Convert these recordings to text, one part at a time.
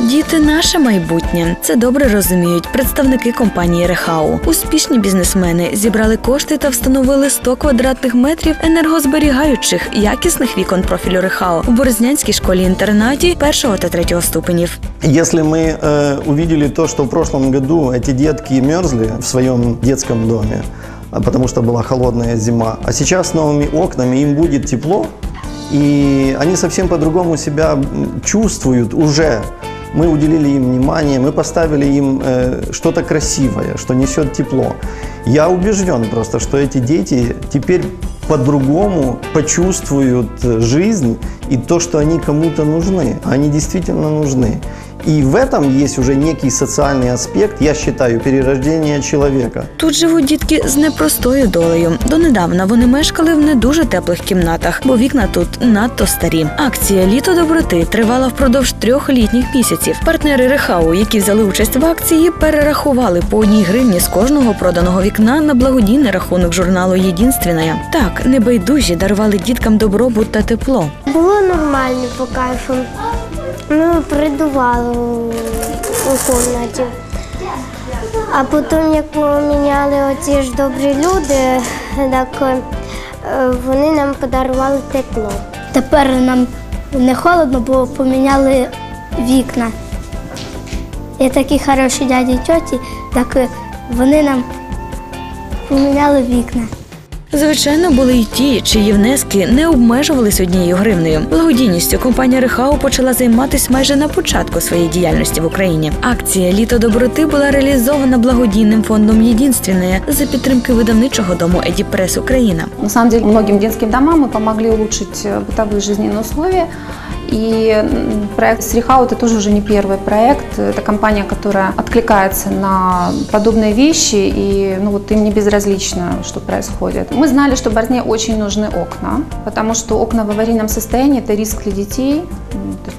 Діти наше майбутнє. Це добре розуміють представники компанії Рехау. Успішні бізнесмени зібрали кошти та встановили 100 квадратних метрів енергозберігаючих якісних вікон профілю Рехау у Борзнянській школі-інтернаті першого та третього ступенів. Если мы э, увидели то, что в прошлом году эти детки мерзли в своем детском доме, а потому что была холодная зима, а сейчас с новыми окнами им будет тепло, и они совсем по-другому себя м, чувствуют уже. Мы уделили им внимание, мы поставили им э, что-то красивое, что несет тепло. Я убежден просто, что эти дети теперь по-другому почувствуют жизнь и то, что они кому-то нужны. Они действительно нужны. И в этом есть уже некий социальный аспект, я считаю, перерождения человека. Тут живуть дітки з непростою долею. Донедавна вони мешкали в не дуже теплих кімнатах, бо вікна тут надто старі. Акція Літо доброти тривала впродовж трьох літніх місяців. Партнери Рехау, які взяли участь в акції, перерахували по одній гривні з кожного проданого вікна на благодійний рахунок журналу «Єдинственная». Так, небайдужі дарували діткам добробут та тепло. Було нормально по кайфу. Ми придували у, кімнаті. А потім, як поміняли оці ж добрі люди, так е, вони нам подарували тепло. Тепер нам не холодно, бо поміняли вікна. І такі хороші дяді і тьоті, так е, вони нам поміняли вікна. Звичайно, були й ті, чиї внески не обмежувались однією гривнею. Благодійністю компанія Рехау почала займатися майже на початку своєї діяльності в Україні. Акція Літо доброти була реалізована благодійним фондом «Єдинственне» за підтримки видавничого дому Едіпрес Україна. На самом деле многим детским домам мы помогли улучшить э, бытовые жизненные условия. И проект Срихау это тоже уже не первый проект. Это компания, которая откликается на подобные вещи, и ну, вот им не безразлично, что происходит. Мы знали, что Борзне очень нужны окна, потому что окна в аварийном состоянии – это риск для детей.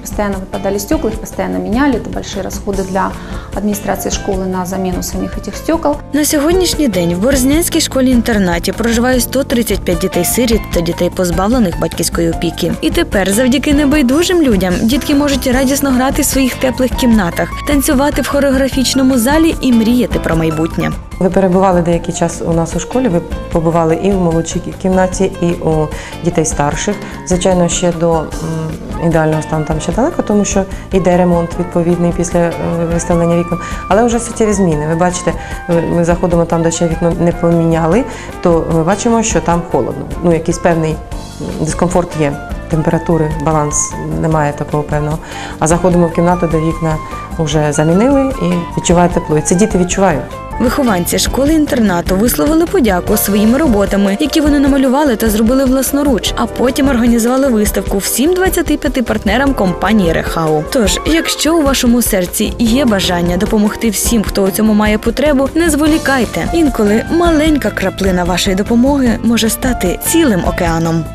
М, То есть постоянно выпадали стекла, их постоянно меняли. Это большие расходы для администрации школы на замену самих этих стекол. На сьогоднішній день в Борзнянській школі-інтернаті проживає 135 дітей-сиріт та дітей, позбавлених батьківської опіки. І тепер, завдяки небайдужим людям, дітки можуть радісно грати в своїх теплих кімнатах, танцювати в хореографічному залі і мріяти про майбутнє. Ви перебували деякий час у нас у школі. Ви побували і в молодшій кімнаті, і у дітей старших. Звичайно, ще до м, ідеального стану там ще далеко, тому що йде ремонт відповідний після е, виставлення вікон. Але вже суттєві зміни. Ви бачите, ми заходимо там, де ще вікно не поміняли, то ми бачимо, що там холодно. Ну, якийсь певний дискомфорт є. Температури, баланс немає такого певного. А заходимо в кімнату, де вікна вже замінили і відчуває тепло. І це діти відчувають. Вихованці школи-інтернату висловили подяку своїми роботами, які вони намалювали та зробили власноруч, а потім організували виставку всім 25 партнерам компанії Рехау. Тож, якщо у вашому серці є бажання допомогти всім, хто у цьому має потребу, не зволікайте. Інколи маленька краплина вашої допомоги може стати цілим океаном.